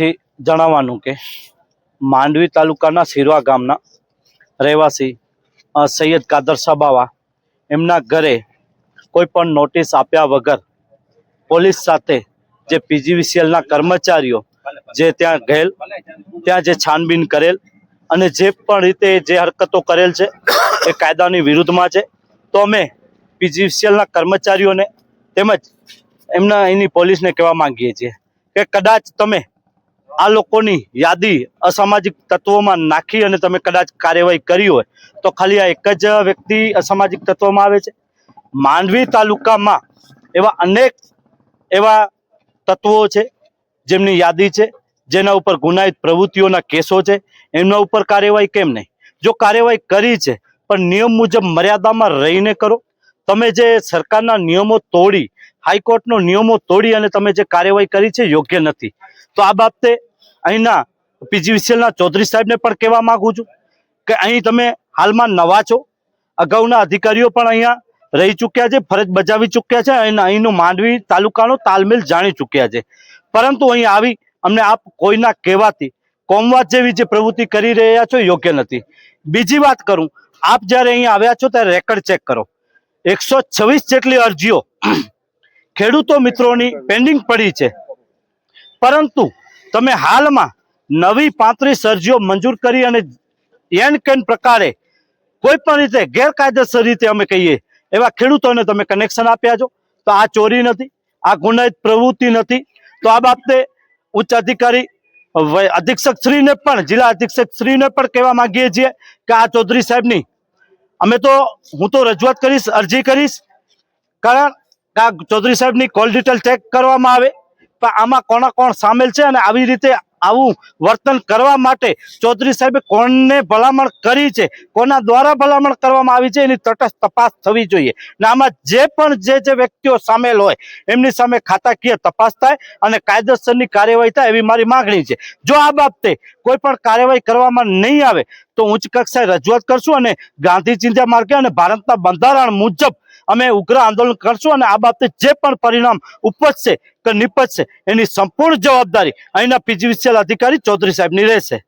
તરફથી જણાવવાનું કે માંડવી તાલુકાના સિરવા ગામના રહેવાસી સૈયદ કાદર સાબાવા, એમના ઘરે કોઈ પણ નોટિસ આપ્યા વગર પોલીસ સાથે જે પીજીવીસીએલના કર્મચારીઓ જે ત્યાં ગયેલ, ત્યાં જે છાનબીન કરેલ અને જે પણ રીતે જે હરકતો કરેલ છે એ કાયદાની વિરુદ્ધમાં છે, તો અમે પીજીવીસીએલના કર્મચારીઓને તેમજ એમના એની પોલીસને કહેવા માંગીએ છીએ કે કદાચ તમે આ લોકોની યાદી અસામાજિક તત્વોમાં નાખી અને તમે કદાચ કાર્યવાહી કરી હોય, તો ખાલી આ એક જ વ્યક્તિ અસામાજિક તત્વોમાં આવે છે? માંડવી તાલુકામાં એવા અનેક એવા તત્વો છે, જેમની યાદી છે, જેના ઉપર ગુનાહિત પ્રવૃત્તિઓના કેસો છે, એમના ઉપર કાર્યવાહી કેમ નહીં? જો કાર્યવાહી કરી છે, પણ નિયમ મુજબ મર્યાદામાં રહીને કરો. તમે જે સરકારના નિયમો તોડી, હાઈકોર્ટનો નિયમો તોડી અને તમે જે કાર્યવાહી કરી છે, યોગ્ય નથી. તો આ બાબતે અહીંના પીજીવીસીએલના ચૌધરી સાહેબને પણ કહેવા માગું છું કે અહીં તમે હાલમાં નવા છો. અગાઉના અધિકારીઓ પણ અહીંયા રહી ચૂક્યા છે, ફરજ બજાવી ચૂક્યા છે અને અહીંનો માંડવી તાલુકાનો તાલમેલ જાણી ચૂક્યા છે. પરંતુ અહીં આવી અમને આપ કોઈના કહેવાથી કોમવાદ જેવી જે પ્રવૃત્તિ કરી રહ્યા છો યોગ્ય નથી. બીજી વાત કરું, આપ જ્યારે અહીં આવ્યા છો ત્યારે રેકર્ડ ચેક કરો. એકસો જેટલી અરજીઓ ખેડૂતો મિત્રોની પેન્ડિંગ પડી છે. પરંતુ તમે હાલમાં નવી પાંત્રીસ અરજીઓ મંજૂર કરી અને એન કેન પ્રકારે કોઈ પણ રીતે ગેરકાયદેસર રીતે અમે કહીએ, એવા ખેડૂતોને તમે કનેક્શન આપ્યા છો, તો આ ચોરી નથી, આ ગુનાહિત પ્રવૃત્તિ નથી. તો આ બાબતે ઉચ્ચ અધિકારી અધિક્ષક શ્રીને પણ, જિલ્લા અધિક્ષક શ્રીને પણ કહેવા માંગીએ છીએ કે આ ચૌધરી સાહેબની, અમે તો, હું તો રજૂઆત કરીશ, અરજી કરીશ. કારણ કે આ ચૌધરી સાહેબની કોલ ડિટેલ ચેક કરવામાં આવે. આમાં કોના કોણ સામેલ છે અને આવી રીતે આવું વર્તન કરવા માટે ચૌધરી સાહેબે કોણને ભલામણ કરી છે? કોના દ્વારા ભલામણ કરવામાં આવી છે? એની તટસ્થ તપાસ થવી જોઈએ. ને આમાં જે પણ જે જે વ્યક્તિઓ સામેલ હોય, એમની સામે ખાતાકીય તપાસ થાય અને કાયદેસરની કાર્યવાહી થાય એવી મારી માંગણી છે. જો આ બાબતે કોઈ પણ કાર્યવાહી કરવામાં નહીં આવે, તો ઉચ્ચ કક્ષાએ રજૂઆત કરશું અને ગાંધી ચિંતા માર્ગે અને ભારતના બંધારણ મુજબ અમે ઉગ્ર આંદોલન કરશું અને આ બાબતે જે પણ પરિણામ ઉપજશે કે નિપજશે, એની સંપૂર્ણ જવાબદારી અહીંના પીજીવીસીએલ અધિકારી ચૌધરી સાહેબની રહેશે.